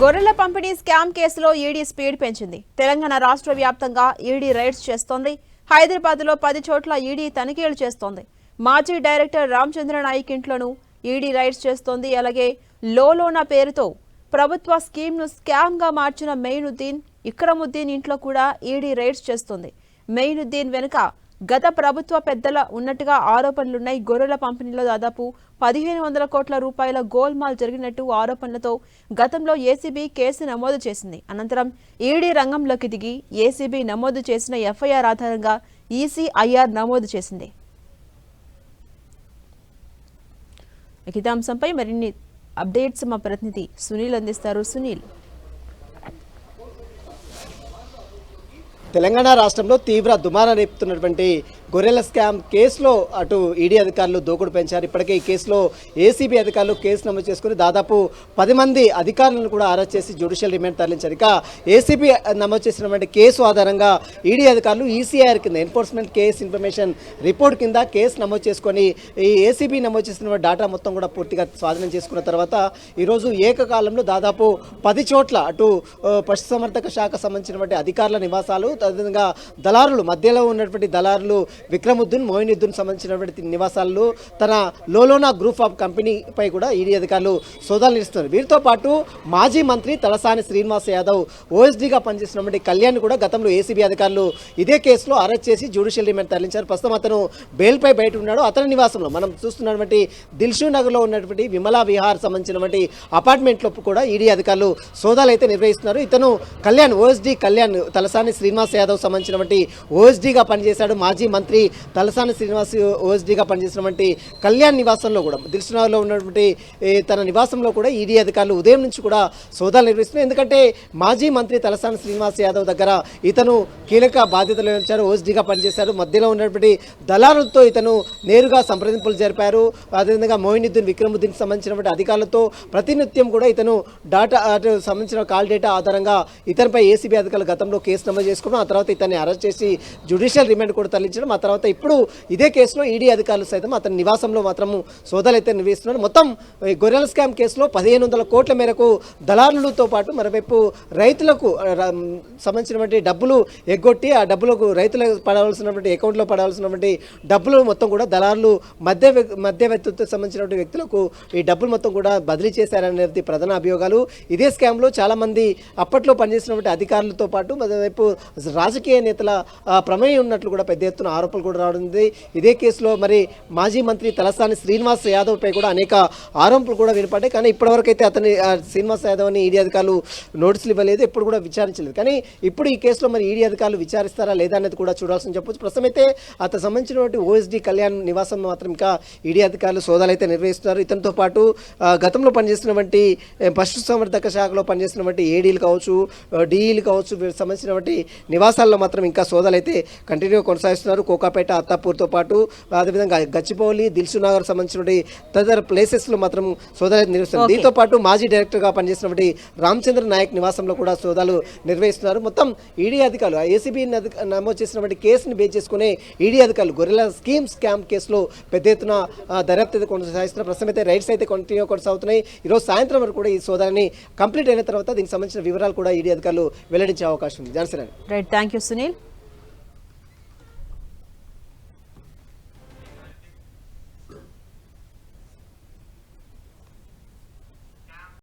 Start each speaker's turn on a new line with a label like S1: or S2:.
S1: గొర్రెల పంపిణీ స్కామ్ కేసులో ఈడీ స్పీడ్ పెంచింది. తెలంగాణ రాష్ట్ర వ్యాప్తంగా ఈడీ రైడ్స్ చేస్తోంది. హైదరాబాద్లో పది చోట్ల ఈడీ తనిఖీలు చేస్తోంది. మాజీ డైరెక్టర్ రామచంద్ర నాయక్ ఇంట్లోనూ ఈడీ రైడ్స్ చేస్తోంది. అలాగే లోలోనా పేరుతో ప్రభుత్వ స్కీమ్ను స్కామ్గా మార్చిన మెయినుద్దీన్ ఇక్రముద్దీన్ ఇంట్లో కూడా ఈడీ రైడ్స్ చేస్తోంది. మెయినుద్దీన్ వెనుక గత ప్రభుత్వ పెద్దల ఉన్నట్టుగా ఆరోపణలున్నాయి. గొర్రెల పంపిణీలో దాదాపు పదిహేను వందల కోట్ల రూపాయల గోల్మాల్ జరిగినట్టు ఆరోపణలతో గతంలో ఏసీబీ కేసు నమోదు చేసింది. అనంతరం ఈడీ రంగంలోకి దిగి ఏసీబీ నమోదు చేసిన ఎఫ్ఐఆర్ ఆధారంగా ఈసీఐఆర్ నమోదు చేసింది. ఇదే అంశంపై మరిన్ని అప్డేట్స్ మా ప్రతినిధి సునీల్ అందిస్తారు. సునీల్.
S2: తెలంగాణ రాష్ట్రంలో తీవ్ర దుమారా రేపుతున్నటువంటి గొర్రెల స్కామ్ కేసులో అటు ఈడీ అధికారులు దూకుడు పెంచారు. ఇప్పటికే ఈ కేసులో ఏసీబీ అధికారులు కేసు నమోదు చేసుకుని దాదాపు పది మంది అధికారులను కూడా అరెస్ట్ చేసి జ్యుడిషియల్ రిమాండ్ తరలించారు. ఇక ఏసీబీ నమోదు చేసినటువంటి కేసు ఆధారంగా ఈడీ అధికారులు ఈసీఐఆర్ కింద ఎన్ఫోర్స్మెంట్ కేస్ ఇన్ఫర్మేషన్ రిపోర్ట్ కింద కేసు నమోదు చేసుకొని ఈ ఏసీబీ నమోదు చేసిన డేటా మొత్తం కూడా పూర్తిగా స్వాధీనం చేసుకున్న తర్వాత ఈరోజు ఏకకాలంలో దాదాపు పది చోట్ల అటు పశుసంవర్ధక శాఖ సంబంధించినటువంటి అధికారుల నివాసాలు అదేవిధంగా దళారులు మధ్యలో ఉన్నటువంటి దళారులు విక్రముద్దీన్ మోయినుద్దీన్ సంబంధించినటువంటి నివాసాల్లో తన లోలోనా గ్రూప్ ఆఫ్ కంపెనీపై కూడా ఈడీ అధికారులు సోదాలు నిర్వహిస్తున్నారు. వీరితో పాటు మాజీ మంత్రి తలసాని శ్రీనివాస్ యాదవ్ ఓఎస్డీగా పనిచేసినటువంటి కళ్యాణ్ కూడా గతంలో ఏసీబీ అధికారులు ఇదే కేసులో అరెస్ట్ చేసి జ్యుడిషియల్ రిమాండ్ తరలించారు. ప్రస్తుతం అతను బెయిల్పై బయట ఉన్నాడు. అతని నివాసంలో మనం చూస్తున్నటువంటి దిల్షూ నగర్లో ఉన్నటువంటి విమలా విహార్ సంబంధించినటువంటి అపార్ట్మెంట్లో కూడా ఈడీ అధికారులు సోదాలు అయితే నిర్వహిస్తున్నారు. ఇతను కళ్యాణ్ ఓఎస్డీ కళ్యాణ్ తలసాని శ్రీనివాస్ యాదవ్ సంబంధించినటువంటి ఓఎస్డీగా పనిచేశాడు. మాజీ మంత్రి తలసాని శ్రీనివాస్ ఓఎస్డీగా పనిచేసినటువంటి కళ్యాణ్ నివాసంలో కూడా దిల్సునగర్లో ఉన్నటువంటి తన నివాసంలో కూడా ఈడీ అధికారులు ఉదయం నుంచి కూడా సోదాలు నిర్వహిస్తున్నారు. ఎందుకంటే మాజీ మంత్రి తలసాని శ్రీనివాస్ యాదవ్ దగ్గర ఇతను కీలక బాధ్యతలు వహించారు ఓఎస్డీగా పనిచేశారు. మధ్యలో ఉన్నటువంటి దళారులతో ఇతను నేరుగా సంప్రదింపులు జరిపారు. అదేవిధంగా మోయినుద్దీన్ విక్రముద్దీన్ సంబంధించినటువంటి అధికారులతో ప్రతినిత్యం కూడా ఇతను డాటా సంబంధించిన కాల్ డేటా ఆధారంగా ఇతనిపై ఏసీబీ అధికారులు గతంలో కేసు నమోదు చేసుకున్నారు. ఆ తర్వాత ఇతన్ని అరెస్ట్ చేసి జ్యుడిషియల్ రిమాండ్ కూడా తరలించడం ఆ తర్వాత ఇప్పుడు ఇదే కేసులో ఈడీ అధికారులు సైతం అతని నివాసంలో మాత్రం సోదాలు అయితే నిర్వహిస్తున్నారు. మొత్తం గొర్రెల స్కామ్ కేసులో పదిహేను వందల కోట్ల మేరకు దళారులతో పాటు మరోవైపు రైతులకు సంబంధించినటువంటి డబ్బులు ఎగ్గొట్టి ఆ డబ్బులకు రైతులకు పడవలసినటువంటి అకౌంట్లో పడవలసినటువంటి డబ్బులు మొత్తం కూడా దళారులు మధ్య వ్య- సంబంధించినటువంటి వ్యక్తులకు ఈ డబ్బులు మొత్తం కూడా బదిలీ చేశారనేది ప్రధాన అభియోగాలు. ఇదే స్కామ్లో చాలామంది అప్పట్లో పనిచేసినటువంటి అధికారులతో పాటు మరోవైపు రాజకీయ నేతల ప్రమేయం ఉన్నట్లు కూడా పెద్ద ఎత్తున ఆరోపణలు కూడా రావడంది ఇదే కేసులో మరి మాజీ మంత్రి తలసాని శ్రీనివాస్ యాదవ్పై కూడా అనేక ఆరోపణలు కూడా వినపడ్డాయి. కానీ ఇప్పటివరకు అయితే అతని శ్రీనివాస్ యాదవ్ అని ఈడీ అధికారులు నోటీసులు ఇవ్వలేదు ఎప్పుడు కూడా విచారించలేదు. కానీ ఇప్పుడు ఈ కేసులో మరి ఈడీ అధికారులు విచారిస్తారా లేదా అనేది కూడా చూడాల్సిన చెప్పొచ్చు. ప్రస్తుతం అయితే అతను సంబంధించినటువంటి ఓఎస్డీ కళ్యాణ్ నివాసం మాత్రం ఇంకా ఈడీ అధికారులు సోదాలు అయితే నిర్వహిస్తున్నారు. ఇతనితో పాటు గతంలో పనిచేసినటువంటి పశు సంవర్ధక శాఖలో పనిచేసినటువంటి ఏడీలు కావచ్చు డిఈలు కావచ్చు వీరికి సంబంధించినటువంటి నివాసాల్లో మాత్రం ఇంకా సోదాలు అయితే కంటిన్యూ కొనసాగిస్తున్నారు. కోకాపేట అత్తాపూర్తో పాటు అదేవిధంగా గచ్చిబౌలి దిల్సునగర్ సంబంధించినటువంటి తదితర ప్లేసెస్లో మాత్రం సోదాలు నిర్వహిస్తున్నారు. దీంతో పాటు మాజీ డైరెక్టర్గా పనిచేసినటువంటి రామచంద్ర నాయక్ నివాసంలో కూడా సోదాలు నిర్వహిస్తున్నారు. మొత్తం ఈడీ అధికారులు ఏసీబీ నమోదు చేసినటువంటి కేసుని బేస్ చేసుకునే ఈడీ అధికారులు గొర్రెల స్కీమ్ స్కామ్ కేసులో పెద్ద ఎత్తున దర్యాప్తు అయితే కొనసాగిస్తున్నారు. ప్రస్తుతం అయితే రైడ్స్ అయితే కంటిన్యూ కొనసాగుతున్నాయి. ఈరోజు సాయంత్రం వరకు కూడా ఈ సోదాన్ని కంప్లీట్ అయిన తర్వాత దీనికి సంబంధించిన వివరాలు కూడా ఈడీ అధికారులు వెల్లడించే అవకాశం ఉంది. Johnson
S1: right. Thank you, Sunil.